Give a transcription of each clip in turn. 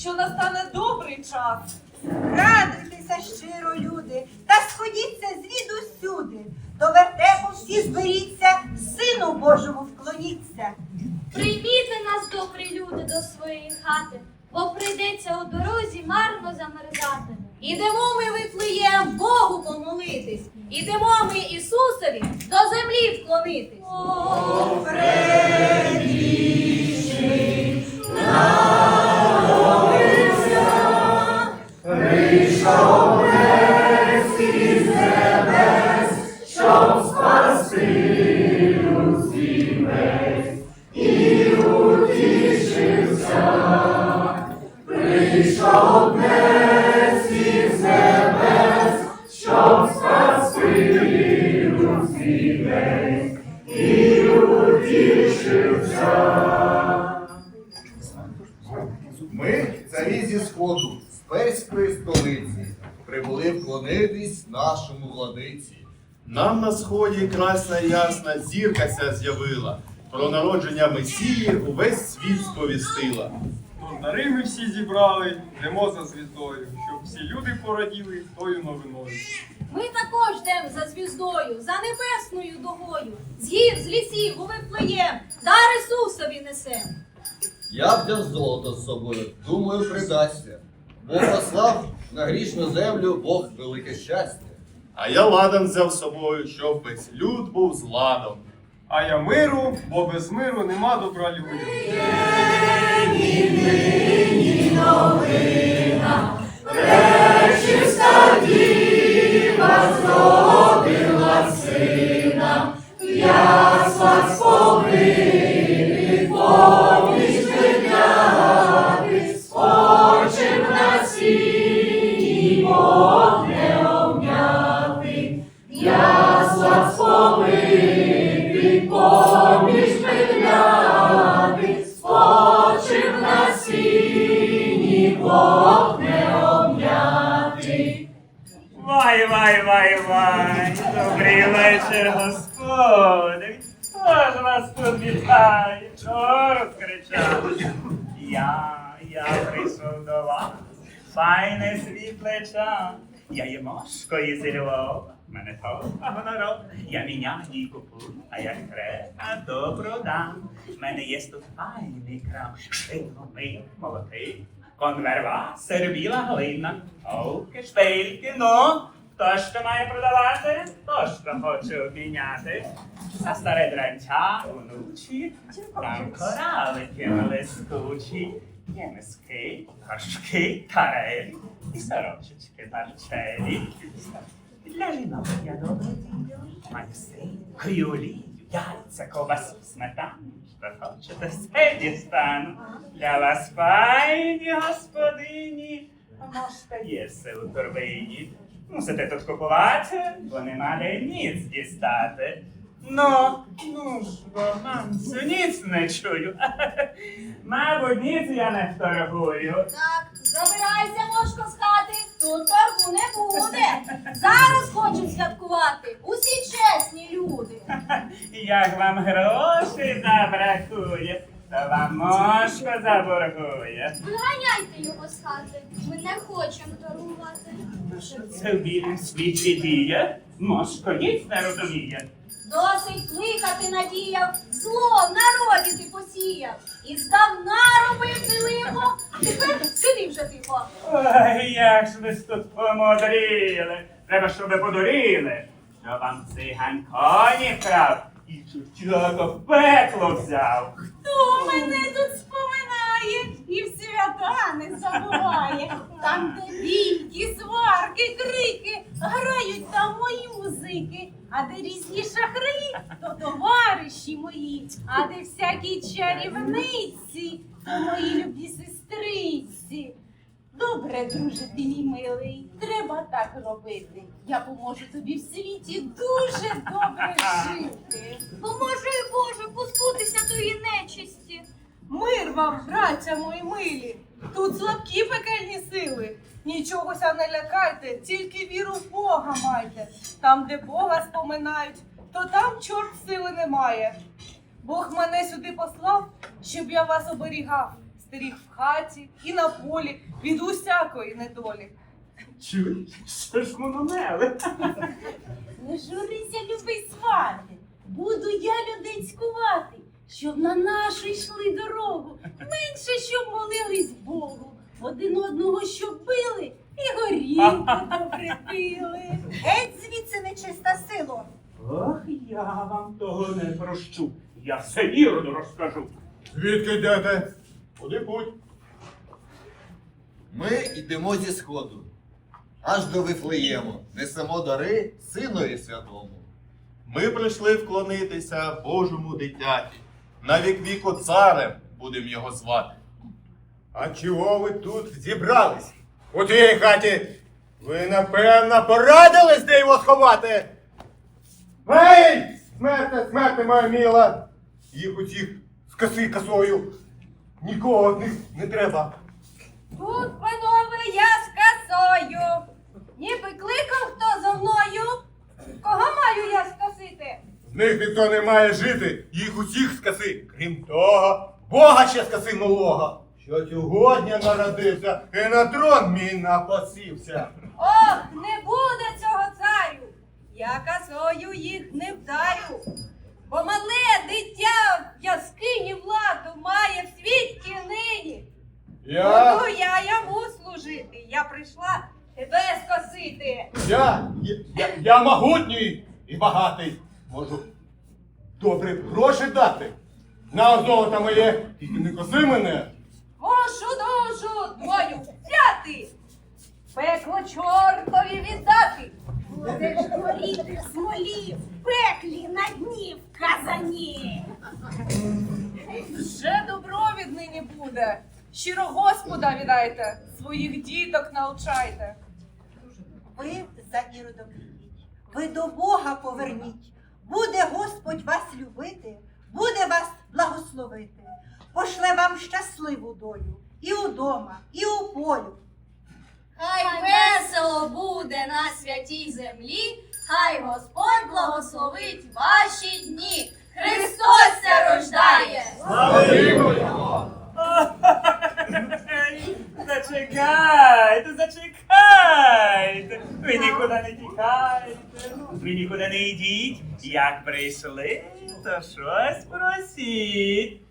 що настане добрий час. Радуйтеся щиро, люди, та сходіться звідусюди. До вертепу всі зберіться, сину Божому вклоніться. Прийміте нас, добрі люди, до своєї хати, бо прийдеться у дорозі марно замерзати. Ідемо ми виплиєм Богу помолитись, ідемо ми Ісусові до землі вклонитись. Ми, царі зі сходу, з перської столиці, прибули вклонитись нашому владиці. Нам на сході красна ясна зірка ся з'явила. Про народження Месії увесь світ сповістила. Дари ми всі зібрали, йдемо за звіздою, щоб всі люди пораділи тою новиною. Ми також йдемо за звіздою, за небесною догою. З гір, з лісів, у виплеєм, дар Ісусові несем. Я взяв золото з собою, думаю, придасться. Бог послав на грішну землю Бог велике щастя. А я ладан взяв з собою, щоб весь люд був з ладом. А я миру, бо без миру нема добра людям. Вай, Вас, файне світле час. Я є мошко із Львова, мене то гоноров. Я міняю і купую, а як треба, то продам. Мене є тут файний крам, шиломий, молотий. Конверва, сербіла глина, овки, шпильки, ну, хто що має продавати, то що хоче обміняти. За старе дрантя, внучі, там коралики лискучі, є миски, горшки, карелі і сорочечки парчеві. Для жінок я добре дію, маю синьку і олію, яйця, ковбасу, сметану. Що хочете, все дістану. Для вас файні господині, можете є все у торбині. Мусите тут купувати, бо нема де ніц дістати. Ну, ну ж, бо ніц не чую. Мабуть, ніц я не торгую. Так, забирайся, мошко, з хати, тут торгу не буде. Зараз хочуть святкувати усі чесні люди. Як вам грошей забракує, то вам мошко заборгує. Виганяйте його з хати, ми не хочемо торгувати. Це в білім світі діє, мошко ніц не розуміє. Досить лихати надіяв, зло в народі ти посіяв. І здавна робив ти лихо, тепер сиди вже тихо. Ой, як ж ви тут помудріли. Треба, щоб ви подуріли. Що вам циган коні крав і чучака в пекло взяв. Хто мене тут споминає і в свята не забуває? Там, де бійки, сварки, крики, грають там мої музики. А де різні шахраї, то товариші мої, а де всякі чарівниці, то мої любі сестриці. Добре, друже, ти мій милий, треба так робити. Я поможу тобі в світі дуже добре жити. Поможи, Боже, позбутися тої нечисті. Мир вам, браття мої милі! Тут слабкі пекельні сили. Нічогося не лякайте, тільки віру в Бога майте. Там, де Бога споминають, то там чорт сили немає. Бог мене сюди послав, щоб я вас оберігав, стеріг в хаті і на полі від усякої недолі. Чуєш, що ж воно? Не журися, любий свати, буду я людей цькувати, щоб на нашу йшли дорогу, менше щоб молились Богу, один одного щоб били і горіхи добре. Геть звідси нечиста сило. Ох, я вам того не прощу. Я все Іроду розкажу. Звідки йдете? Куди путь? Ми йдемо зі сходу, аж до Вифлеєму, несемо дари Синові Святому. Ми прийшли вклонитися Божому дитяті. На вік віку царем будемо його звати. А чого ви тут зібрались? У тій хаті ви, напевно, порадились, де його сховати? Гей! Смерте, смерте, моя міла! Їх усіх з коси косою. Нікого з них не треба. Тут, панове, я з косою. Ніби кликав хто за мною. Кого маю я скосити? З них ніхто не має жити, їх усіх з коси. Крім того, Бога ще з коси малого, що сьогодні народився і на трон мій напосівся. Ох, не буде цього царю. Я косою їх не вдарю. Бо мале дитя в яскині владу має в світі нині. Я, Буду я йому служити. Я прийшла тебе скосити. я, я, я могутній і багатий. Можу добре гроші дати. На золото моє, тільки не коси мене. Мошу душу твою взяти. Пекло чортові віддати. Будеш горіти в смолі, в пеклі на дні в казані. Вже добро від нині буде. Щиро Господа віддайте, своїх діток навчайте. Ви за іродом ви до Бога поверніть. Буде Господь вас любити, буде вас благословити, пошле вам щасливу долю і удома, і у полю. Хай весело буде на святій землі, хай Господь благословить ваші дні. Христос ся рождає! Зачекайте, зачекайте. Ви нікуди не тікайте, ви нікуди не йдіть. Як прийшли, то щось просіть.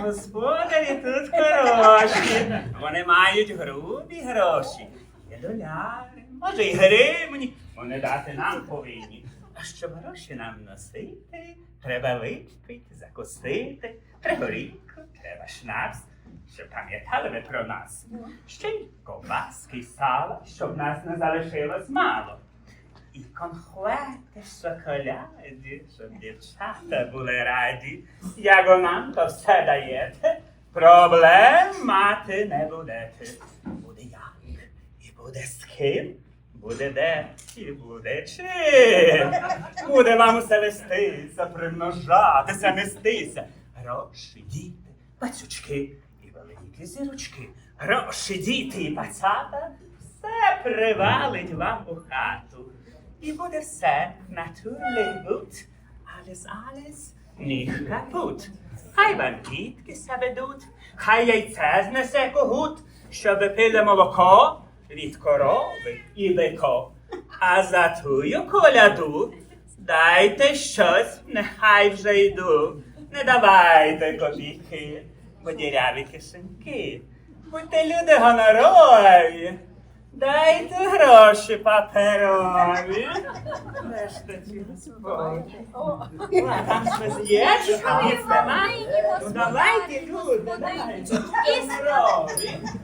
Господарі тут хороші. Вони мають грубі гроші. Є доляри, може й гривні. Вони дати нам повинні. А щоб гроші нам носити, треба випити, закусити, треба горілку, треба шнапс, щоб пам'ятали ви про нас. Ще й ковбаски сала, щоб нас не залишилось мало. І конхвети, шоколаді, щоб дівчата були раді. Як нам то все даєте, проблем мати не будете. Буде як, і буде з ким, буде де, і буде чим. Буде вам усе вестися, примножатися, нестися. Гроші, діти, пацючки і великі зірочки. Гроші, діти і пацата, все привалить вам у хату. І буде все натурlig gut. Alles, alles nicht kaputt. Хай вам дітки себе ведуть, хай яйце знесе когут, щоб пили молоко від корови і бико. А за тую коляду дайте щось, нехай вже йду. Не давайте копійки, бо діряві кишеньки. Будьте люди гонорові. Дайте гроші паперові. Там щось є, чи там є нема? Ну давайте, люди, давайте. І.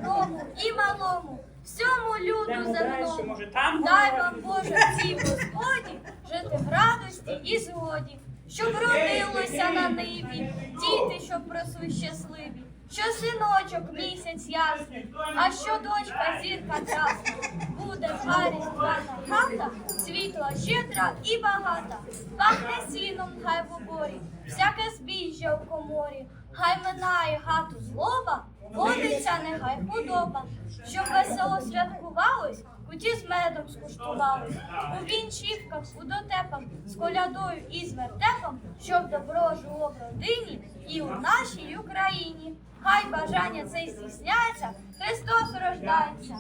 Рому і малому, всьому люду далі, земному. може там Дай вам Боже цій господі, жити в радості і згоді, щоб родилося на ниві, діти, щоб росли щасливі, що синочок місяць ясний, а що дочка зірка красна, буде жа різдвяна хата, світла щедра і багата, пахне сіном хай в оборі, всяке збіжжя в коморі, хай минає хату злоба, водиться нехай худоба, щоб весело святкувалось, куті з медом скуштувались, у вінчівках, у дотепах, з колядою і з вертепом, щоб добро жило в родині і у нашій Україні. Хай бажання це здійсняється, Христос рождається.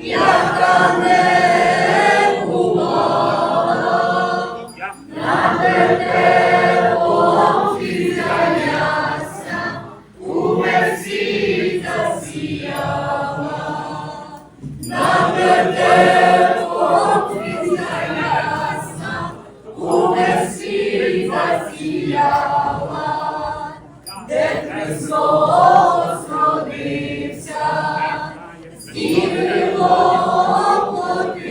Яка не бувала, на вертепом зізнялася, увесь світ засіяла, на вертепом зізнялася, засіяла, де Христос родився, і крилом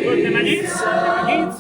Тут нема ніц, нема ніц,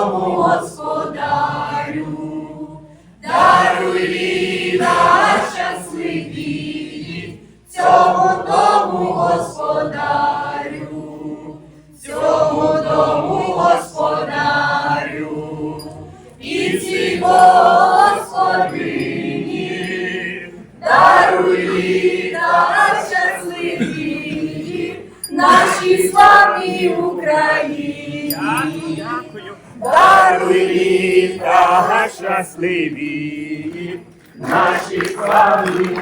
дому господарю, даруй літа щасливі, цьому дому господарю, цьому дому господарю, і цій господині, даруй літа щасливі, нашій славній Україні. Даруй літа щасливі, наші славні